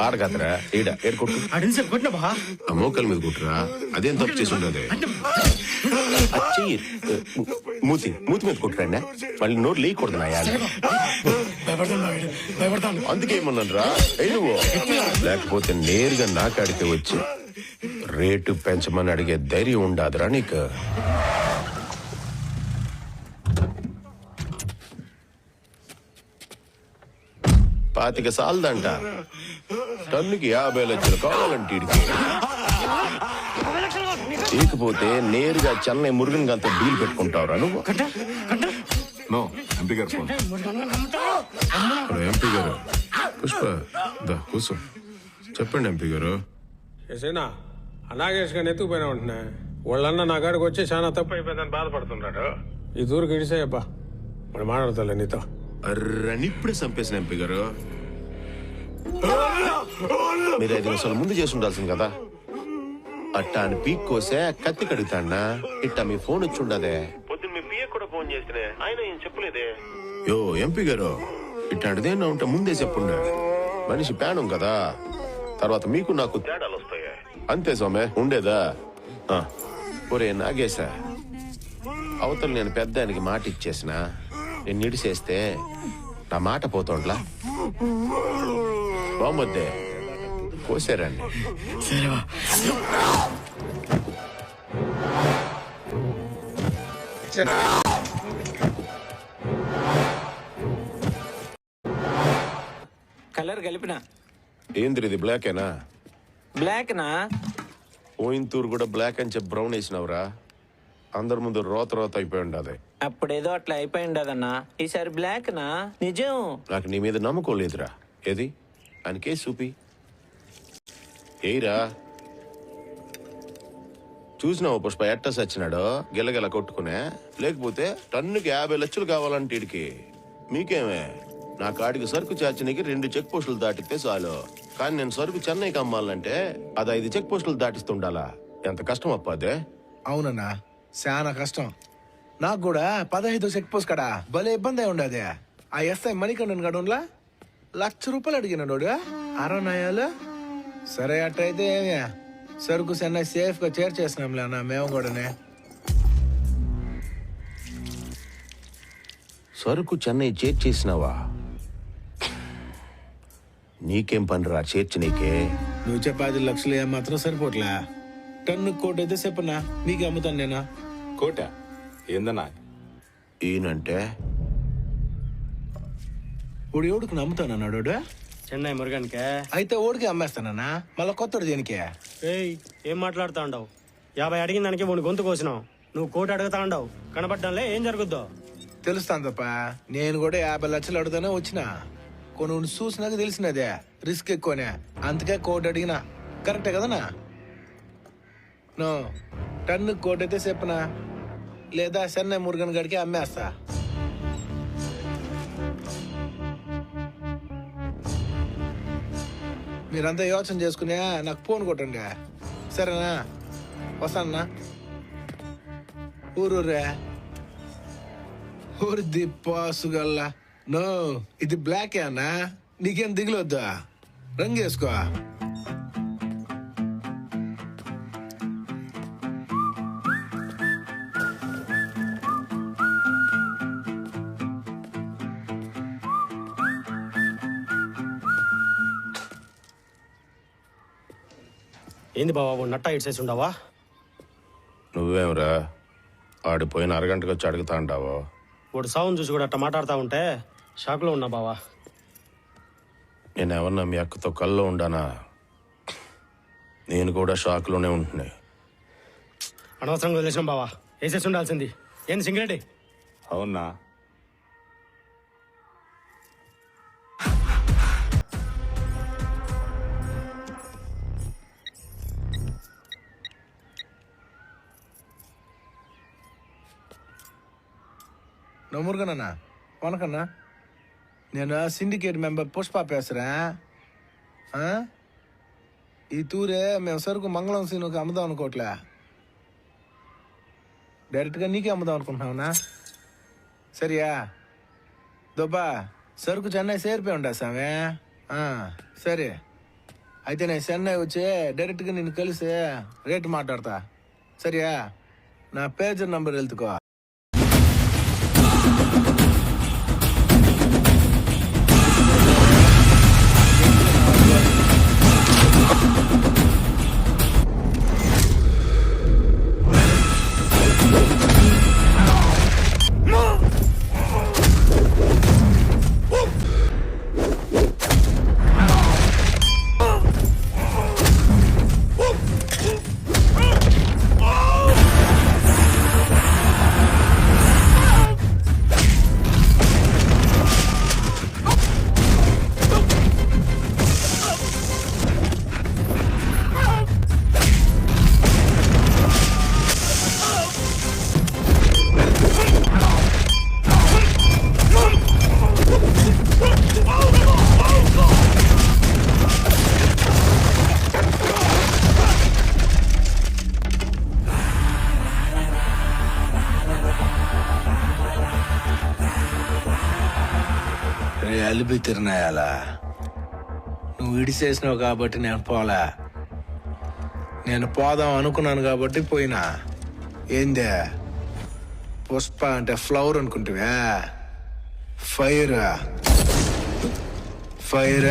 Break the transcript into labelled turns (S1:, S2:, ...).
S1: ఆడగదరా ఈడ ఏడు కొట్టు.
S2: అడిగి సార్ కొట్టిన బా.
S1: ఆ మోకల మీద కుట్టురా? అదేం తప్పు చేసి ఉండదు. అచ్చి మూతి మూతి మీద కుట్టురండి మళ్ళీ నోరు లేకూడదు నా యాడ
S2: భయపడతాను
S1: అందుకే ఏమన్నాను రా నువ్వు. లేకపోతే నేరుగా నాకాడితే వచ్చి రేటు పెంచమని అడిగే ధైర్యం ఉండాదిరా నీకు. పాతిక సాలదంట. టన్నుకి యాభై లక్షలు కావాలంటే ఇకపోతే నేరుగా చెన్నై మురుగన్ గంత డీల్ పెట్టుకుంటావురా నువ్వు.
S3: నో ఎంపీ గారు ఫోన్.
S1: ఎంపీ గారు. పుష్ప దా కూర్చో. చెప్పండి ఎంపీ గారు.
S4: చేసేనా? అనాగేష్ గారిని ఎత్తుకుపోయినా ఉంటున్నా వాళ్ళన్న నా కాడికి వచ్చి చాలా తప్పు అయిపోయిందని బాధపడుతున్నాడు. ఈ దూరికి ఇడిసేయబ్బా. మరి మాట్లాడతాలే నీతో.
S1: అర్రని ఇప్పుడే చంపేసిన ఎంపీ గారు. మీరు ఐదు నిమిషాలు ముందు చేసి ఉండాల్సింది కదా. అట్టా అని పీక్ కోసే కత్తి కడుగుతాన్నా ఇట్టా మీ ఫోన్ వచ్చి ఉండదే. పొద్దున్న మీ పిఏ కూడా ఫోన్ చేస్తే ఆయన ఏం చెప్పలేదే? యో ఎంపీ గారు ఇట్లాంటిది ఏమన్నా ఉంటే ముందే చెప్పుండే. మనిషి ప్రాణం కదా. తర్వాత మీకు నాకు తేడాలు వస్తాయి. అంతే సోమే ఉండేదా? ఒరే నాగేశా అవతల నేను పెద్ద ఆయనకి మాట ఇచ్చేసిన నేను నిడిసేస్తే నా మాట పోతుండ్లా? బాగుందే కోసారండి.
S5: కలర్ కలిపిన.
S1: ఏంద్రి ఇది బ్లాకేనా
S5: బ్లాక్ నా?
S1: పోయింతూరు కూడా బ్లాక్ అని చెప్పి బ్రౌన్ వేసినవరా. అందరి ముందు రోత రోత అయిపోయి ఉండదు.
S5: అప్పుడేదో అట్లా అయిపోయి ఉండదన్నా. ఈసారి బ్లాక్ నా? నిజం.
S1: నాకు నీ మీద నమ్మకం లేదురా. ఏది? ఆయనకే చూపి ఏయిరా. చూసినావు పుష్ప ఎట్ట సచ్చినాడో? గిలగిల కొట్టుకునే. లేకపోతే టన్నుకి యాభై లక్షలు కావాలంటే ఇడికి మీకేమే? నా కాడికి సరుకు చేర్చనికి రెండు చెక్ పోస్టులు దాటితే చాలు. కానీ నేను సరుకు చెన్నైకి అమ్మాలంటే అది ఐదు చెక్ పోస్టులు దాటిస్తుండాలా? ఎంత కష్టం అప్ప అదే?
S6: అవునన్నా చాలా కష్టం. నాకు కూడా పదహైదు చెక్ పోస్ట్ కడా. భలే ఇబ్బంది అయి ఆ ఎస్ఐ మణికండన్ గడున్లా లక్ష రూపాయలు అడిగినాడు అరవనాయాలు సరే అట్టయితే ఏమి? సరుకు చెన్నై సేఫ్గా చేర్చేసినాంలే అన్న మేము కూడానే?
S1: సరుకు చెన్నై చేర్చేసినావా? నీకేం పనిరా చేర్చి నీకే?
S6: నువ్వు చెప్పే ఐదు లక్షలు ఏం మాత్రం సరిపోట్లే? టన్ను కోటి అయితే చెప్పనా? నీకు అమ్ముతాను నేనా?
S3: కోట? ఏందన్నా?
S1: ఈయనంటే?
S6: ఇప్పుడు ఎవడికి నమ్ముతాను అన్నాడు వాడు.
S2: చెన్నై మురుగన్కే.
S6: అయితే ఓడికి అమ్మేస్తానన్నా? మళ్ళీ కొత్తడు దేనికి?
S2: ఏయ్ ఏం మాట్లాడుతా ఉండవు? యాభై అడిగిన దానికి మూడు గొంతు కోసినావు. నువ్వు కోటి అడుగుతా ఉండవు. కనబడ్డంలే ఏం జరుగుద్దో?
S6: తెలుస్తాను తప్ప నేను కూడా యాభై లక్షలు అడుగుతానే వచ్చిన. కొన్ని చూసినాక తెలిసినదే. రిస్క్ ఎక్కువనే. అందుకే కోటి అడిగిన. కరెక్టే కదనా నో. టన్ను కోటి అయితే చెప్పనా? లేదా చెన్నై మురుగన్ గడికి అమ్మేస్తా. మీరంతా యోచన చేసుకునే నాకు ఫోన్ కొట్టండి. సరేనా? వస్తానన్నా? ఊరూరే? ఊరి దిప్పాసుగల్లా నో ఇది బ్లాకే అన్నా. నీకేం దిగులొద్దా? రంగు వేసుకో
S2: ఏంది బాబా వాడు నట్టా ఇడ్సేసి ఉండవా?
S1: నువ్వేంరా? ఆడిపోయిన అరగంటకు వచ్చి అడుగుతా అంటావో?
S2: వాడు సౌండ్ చూసి కూడా అట్ట మాట్లాడుతూ ఉంటే షాక్లో ఉన్నా బావా.
S1: నేను ఎవరన్నా మీ అక్కతో కల్లో ఉండానా? నేను కూడా షాక్లోనే ఉంటున్నాయి
S2: అనవసరంగా వదిలేసాం బావా. వేసేసి ఉండాల్సింది. ఏంది సింగరెడ్డి?
S3: అవునా?
S6: నమ్మురుగనన్నా వనకన్నా నేను సిండికేట్ మెంబర్ పుష్ప పేసరా? ఈ తూరే మేము సరుకు మంగళం సీనుకి అమ్ముదాం అనుకోవట్లే డైరెక్ట్గా నీకే అమ్ముదాం అనుకుంటున్నావునా సరియా? దొబ్బా సరుకు చెన్నై చేరిపోయి ఉండా సామె? సరే. అయితే నేను చెన్నై వచ్చి డైరెక్ట్గా నిన్ను కలిసి రేటు మాట్లాడతా. సరియా? నా పేజర్ నంబర్ వెళ్తుకో. రే అలిపి తిరునాయాల? నువ్వు ఇడిసేసినావు కాబట్టి నేను పోలే. నేను పోదాం అనుకున్నాను కాబట్టి పోయినా. ఏందే? పుష్ప అంటే ఫ్లవర్ అనుకుంటువే? Fire fire